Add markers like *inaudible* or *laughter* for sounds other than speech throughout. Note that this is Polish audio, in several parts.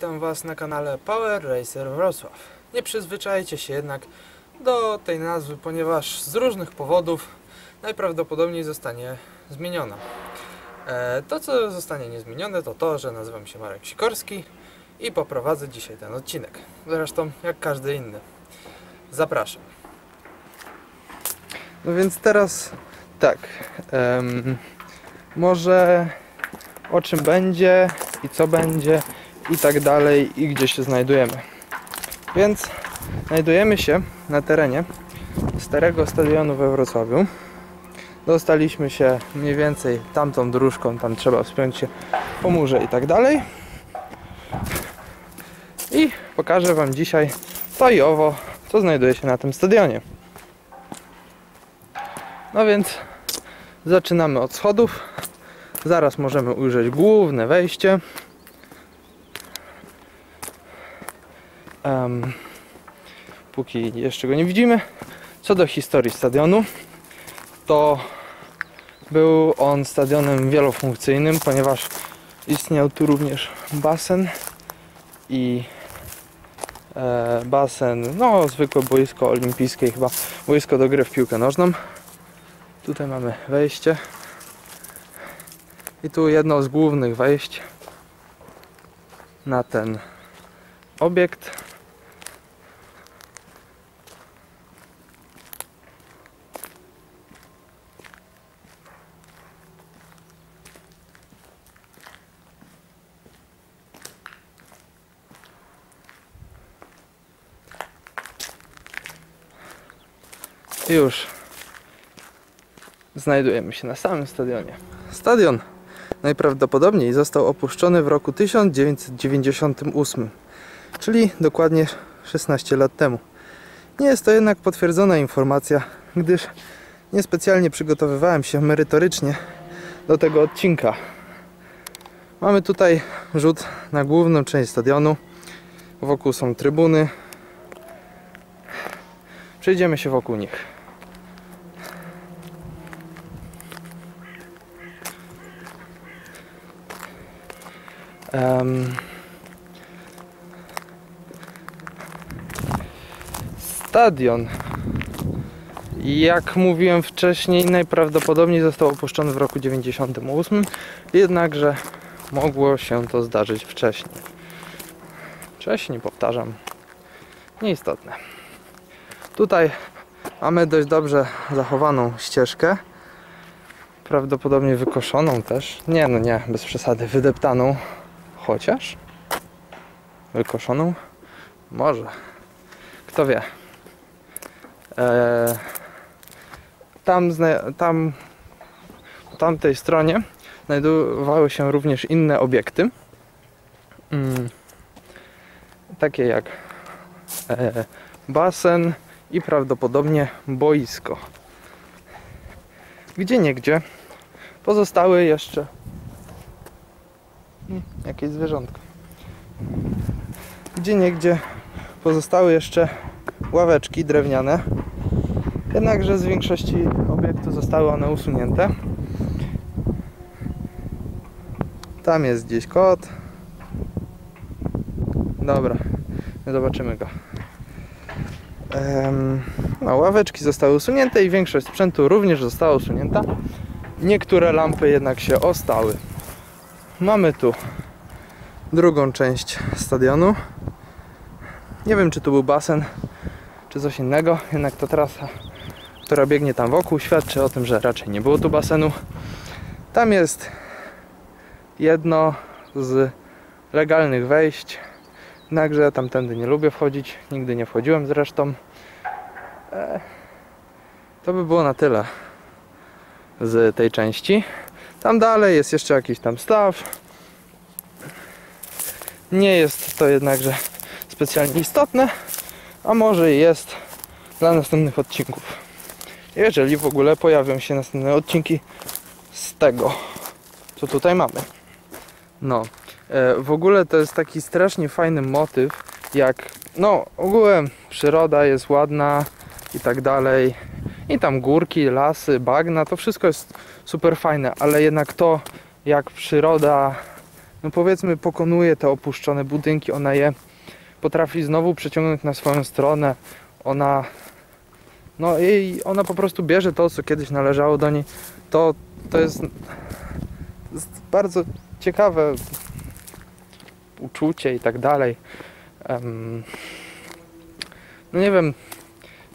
witam Was na kanale Power Racer Wrocław. Nie przyzwyczajcie się jednak do tej nazwy, ponieważ z różnych powodów najprawdopodobniej zostanie zmieniona. E, to, co zostanie niezmienione, to to, że nazywam się Marek Sikorski i poprowadzę dzisiaj ten odcinek. Zresztą jak każdy inny. Zapraszam. No więc teraz tak. em, może o czym będzie i co będzie i tak dalej i gdzie się znajdujemy. Więc znajdujemy się na terenie starego stadionu we Wrocławiu. Dostaliśmy się mniej więcej tamtą dróżką, tam trzeba wspiąć się po murze i tak dalej. I pokażę Wam dzisiaj to i owo, co znajduje się na tym stadionie. No więc zaczynamy od schodów. Zaraz możemy ujrzeć główne wejście. Em, póki jeszcze go nie widzimy. Co do historii stadionu, to był on stadionem wielofunkcyjnym, ponieważ istniał tu również basen i e, basen, no zwykłe boisko olimpijskie, chyba boisko do gry w piłkę nożną. Tutaj mamy wejście. I tu jedno z głównych wejść na ten obiekt. Już znajdujemy się na samym stadionie. Stadion najprawdopodobniej został opuszczony w roku 1998, czyli dokładnie 16 lat temu. Nie jest to jednak potwierdzona informacja, gdyż niespecjalnie przygotowywałem się merytorycznie do tego odcinka. Mamy tutaj rzut na główną część stadionu. Wokół są trybuny. Przejdziemy się wokół nich. Em, Stadion. Jak mówiłem wcześniej, najprawdopodobniej został opuszczony w roku 98, jednakże mogło się to zdarzyć wcześniej. Wcześniej, powtarzam, nieistotne. Tutaj mamy dość dobrze zachowaną ścieżkę, prawdopodobnie wykoszoną też. Nie, no nie, bez przesady, wydeptaną Chociaż? Wykoszoną? Może. Kto wie. Eee, tam, tam po tamtej stronie znajdowały się również inne obiekty. Mm, takie jak e, basen i prawdopodobnie boisko. Gdzie niegdzie pozostały jeszcze jakieś zwierzątko. Gdzie niegdzie pozostały jeszcze ławeczki drewniane. Jednakże z większości obiektu zostały one usunięte. Tam jest gdzieś kot. Dobra, zobaczymy go. No, ławeczki zostały usunięte i większość sprzętu również została usunięta. Niektóre lampy jednak się ostały. Mamy tu drugą część stadionu. Nie wiem, czy tu był basen, czy coś innego, jednak ta trasa, która biegnie tam wokół, świadczy o tym, że raczej nie było tu basenu. Tam jest jedno z legalnych wejść, jednakże tamtędy nie lubię wchodzić, nigdy nie wchodziłem zresztą. E, to by było na tyle z tej części. Tam dalej jest jeszcze jakiś tam staw. Nie jest to jednakże specjalnie istotne, a może jest dla następnych odcinków. Jeżeli w ogóle pojawią się następne odcinki z tego, co tutaj mamy. No, e, w ogóle to jest taki strasznie fajny motyw, jak, no, ogółem przyroda jest ładna i tak dalej. I tam górki, lasy, bagna, to wszystko jest super fajne, ale jednak to, jak przyroda no powiedzmy pokonuje te opuszczone budynki, ona je potrafi znowu przeciągnąć na swoją stronę. Ona no i ona po prostu bierze to, co kiedyś należało do niej. To, to jest, jest bardzo ciekawe uczucie i tak dalej. Em, no nie wiem,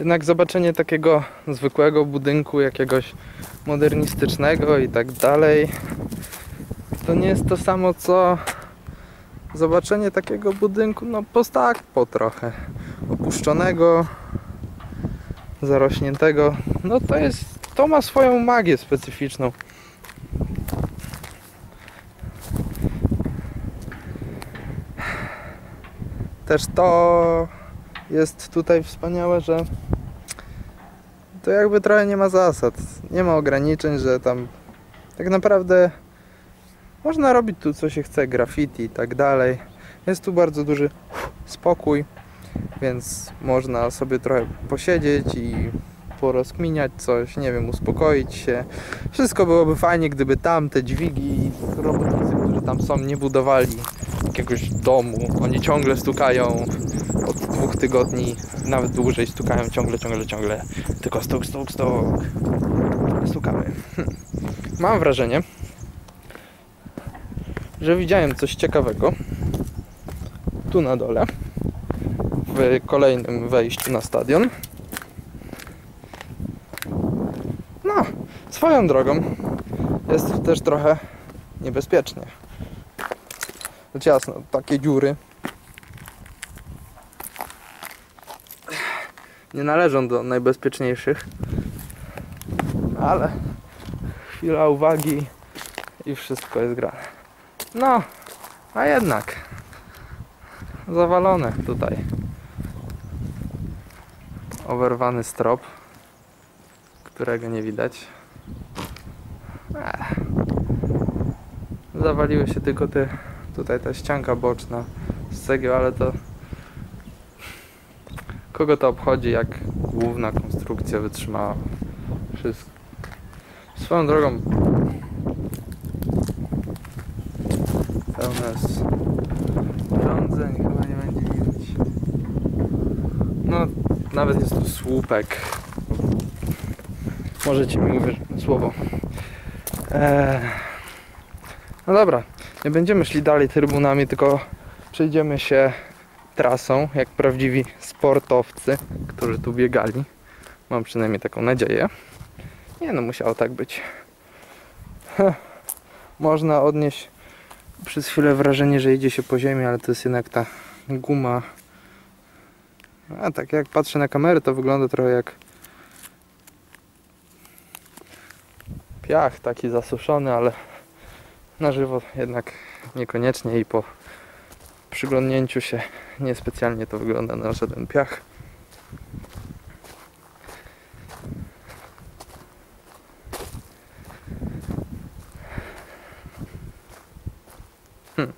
jednak zobaczenie takiego zwykłego budynku, jakiegoś modernistycznego i tak dalej, to nie jest to samo co zobaczenie takiego budynku, no postak po trochę, opuszczonego, zarośniętego. No to jest, to ma swoją magię specyficzną. Też to jest tutaj wspaniałe, że to jakby trochę nie ma zasad, nie ma ograniczeń, że tam tak naprawdę można robić tu co się chce, graffiti i tak dalej. Jest tu bardzo duży spokój, więc można sobie trochę posiedzieć i porozkminiać coś, nie wiem, uspokoić się. Wszystko byłoby fajnie, gdyby tam te dźwigi robotnicy, którzy tam są, nie budowali jakiegoś domu. Oni ciągle stukają od tygodni, nawet dłużej stukają ciągle, ciągle, ciągle. Tylko stuk, stuk, stuk. Stukamy. Hm. Mam wrażenie, że widziałem coś ciekawego tu na dole w kolejnym wejściu na stadion. No, swoją drogą jest też trochę niebezpiecznie. Rzecz jasna, takie dziury nie należą do najbezpieczniejszych, ale chwila uwagi i wszystko jest grane. No, a jednak zawalone tutaj. Oberwany strop, którego nie widać. Ech. Zawaliły się tylko te, tutaj ta ścianka boczna z cegieł, ale to kogo to obchodzi, jak główna konstrukcja wytrzymała wszystko. Swoją drogą pełne jest urządzeń, chyba nie będzie widać. No, nawet jest tu słupek. Możecie mi uwierzyć słowo. Eee, no dobra, nie będziemy szli dalej trybunami, tylko przejdziemy się trasą, jak prawdziwi sportowcy, którzy tu biegali. Mam przynajmniej taką nadzieję. Nie no, musiało tak być. Heh. Można odnieść przez chwilę wrażenie, że idzie się po ziemi, ale to jest jednak ta guma. A tak jak patrzę na kamerę, to wygląda trochę jak piach taki zasuszony, ale na żywo jednak niekoniecznie i po przyglądnięciu się niespecjalnie to wygląda na żaden piach. Hmm.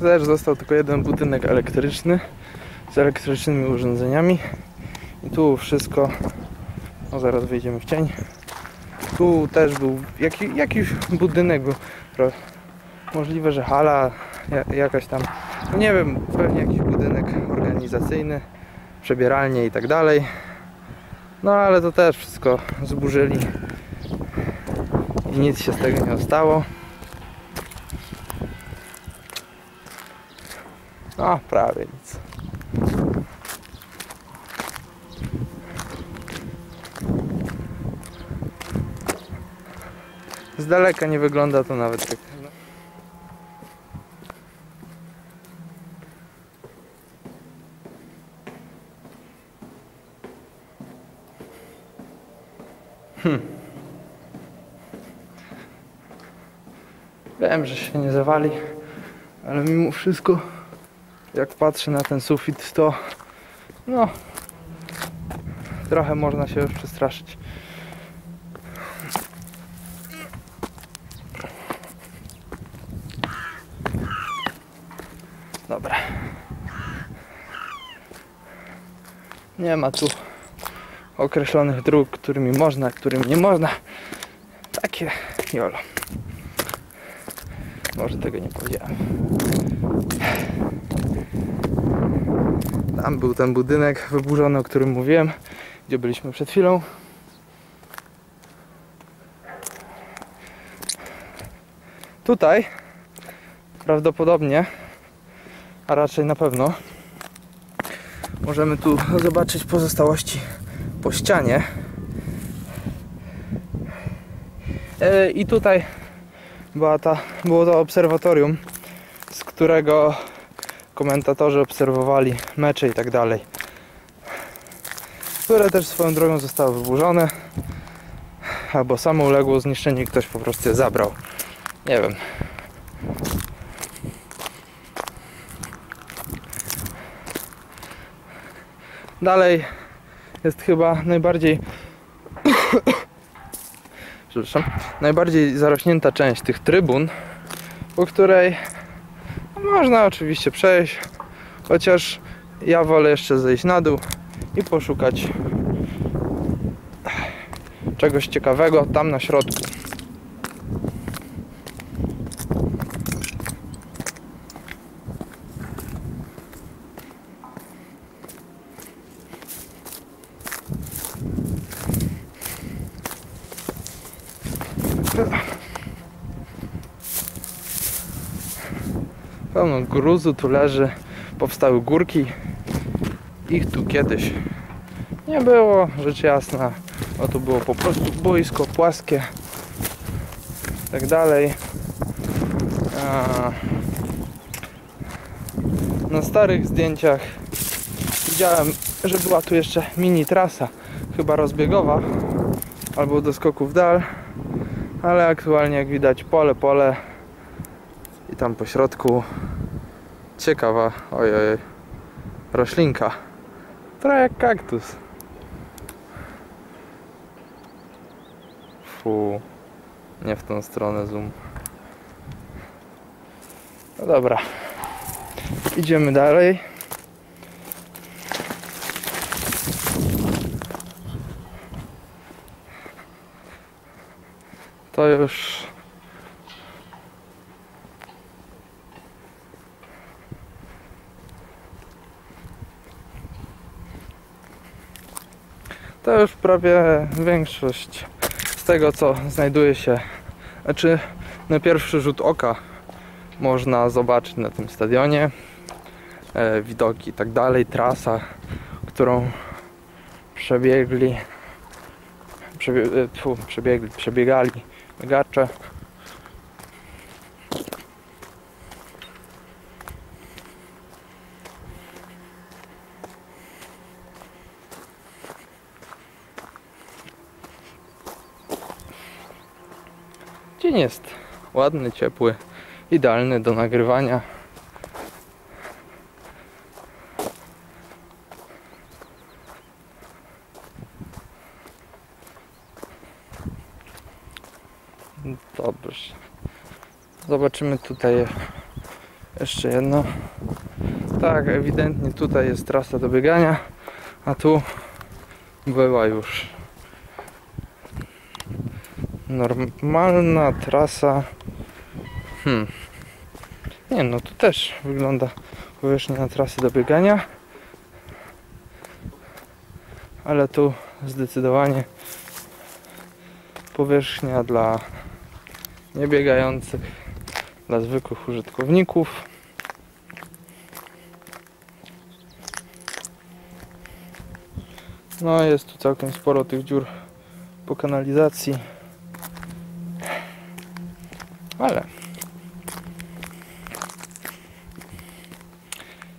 Też został tylko jeden budynek elektryczny z elektrycznymi urządzeniami. I tu wszystko. No zaraz wyjdziemy w cień. Tu też był jaki, jakiś budynek był. Możliwe, że hala ja- jakaś tam. No nie wiem, pewnie jakiś budynek organizacyjny, przebieralnie i tak dalej. No ale to też wszystko zburzyli i nic się z tego nie stało. No, prawie nic. Z daleka nie wygląda to nawet tak. Wiem, że się nie zawali, ale mimo wszystko, jak patrzę na ten sufit, to no, trochę można się już przestraszyć. Dobra. Nie ma tu określonych dróg, którymi można, którymi nie można. Takie jolo. Może tego nie powiedziałem. Tam był ten budynek wyburzony, o którym mówiłem, gdzie byliśmy przed chwilą. Tutaj prawdopodobnie, a raczej na pewno, możemy tu zobaczyć pozostałości po ścianie. E, I tutaj była ta, było to obserwatorium, z którego komentatorzy obserwowali mecze i tak dalej. Które też swoją drogą zostały wyburzone, albo samo uległo zniszczeniu i ktoś po prostu je zabrał. Nie wiem. Dalej jest chyba najbardziej *coughs* przepraszam, najbardziej zarośnięta część tych trybun, po której można oczywiście przejść, chociaż ja wolę jeszcze zejść na dół i poszukać czegoś ciekawego tam na środku. Pełno gruzu tu leży, powstały górki. Ich tu kiedyś nie było, rzecz jasna. O tu było po prostu boisko płaskie. Tak dalej. Na starych zdjęciach widziałem, że była tu jeszcze mini trasa, chyba rozbiegowa, albo do skoków dal, ale aktualnie jak widać pole, pole i tam po środku ciekawa, ojej, roślinka. Trochę jak kaktus. Fu, nie w tą stronę zoom. No dobra, idziemy dalej. To już. To już prawie większość z tego co znajduje się. Znaczy na pierwszy rzut oka można zobaczyć na tym stadionie. E, widoki i tak dalej trasa którą przebiegli przebie, e, przebiegli, przebiegali biegacze Dzień jest ładny, ciepły, idealny do nagrywania. Dobrze. Zobaczymy tutaj jeszcze jedno. Tak, ewidentnie tutaj jest trasa do biegania, a tu była już normalna trasa. Hmm. Nie no, tu też wygląda powierzchnia trasy do biegania. Ale tu zdecydowanie powierzchnia dla niebiegających, dla zwykłych użytkowników. No jest tu całkiem sporo tych dziur po kanalizacji. Ale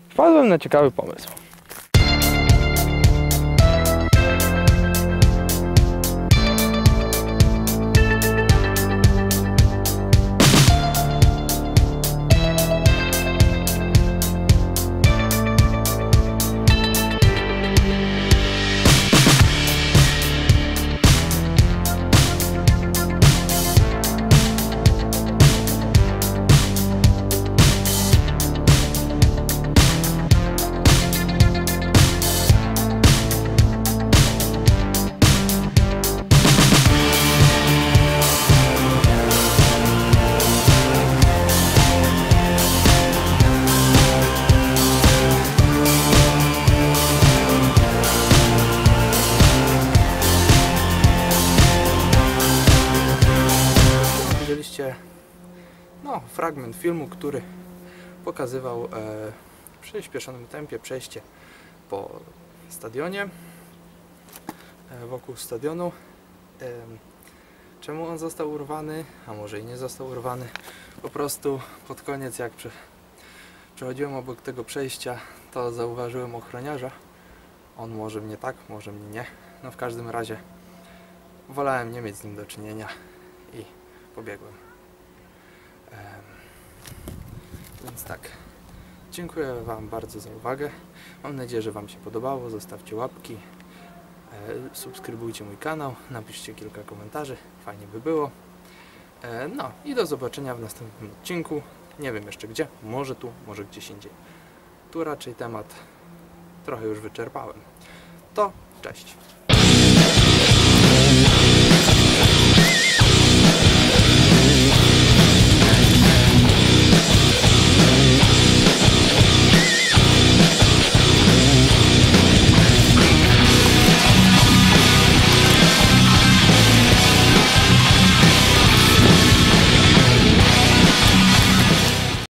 wpadłem na ciekawy pomysł. Fragment filmu, który pokazywał e, w przyspieszonym tempie przejście po stadionie, e, wokół stadionu. Em, Czemu on został urwany, a może i nie został urwany? Po prostu pod koniec, jak prze, przechodziłem obok tego przejścia, to zauważyłem ochroniarza. On może mnie tak, może mnie nie. No w każdym razie wolałem nie mieć z nim do czynienia i pobiegłem. Więc tak. Dziękuję Wam bardzo za uwagę. Mam nadzieję, że Wam się podobało. Zostawcie łapki. E, subskrybujcie mój kanał, napiszcie kilka komentarzy, fajnie by było. E, no i do zobaczenia w następnym odcinku. Nie wiem jeszcze gdzie, może tu, może gdzieś indziej. Tu raczej temat trochę już wyczerpałem. To cześć.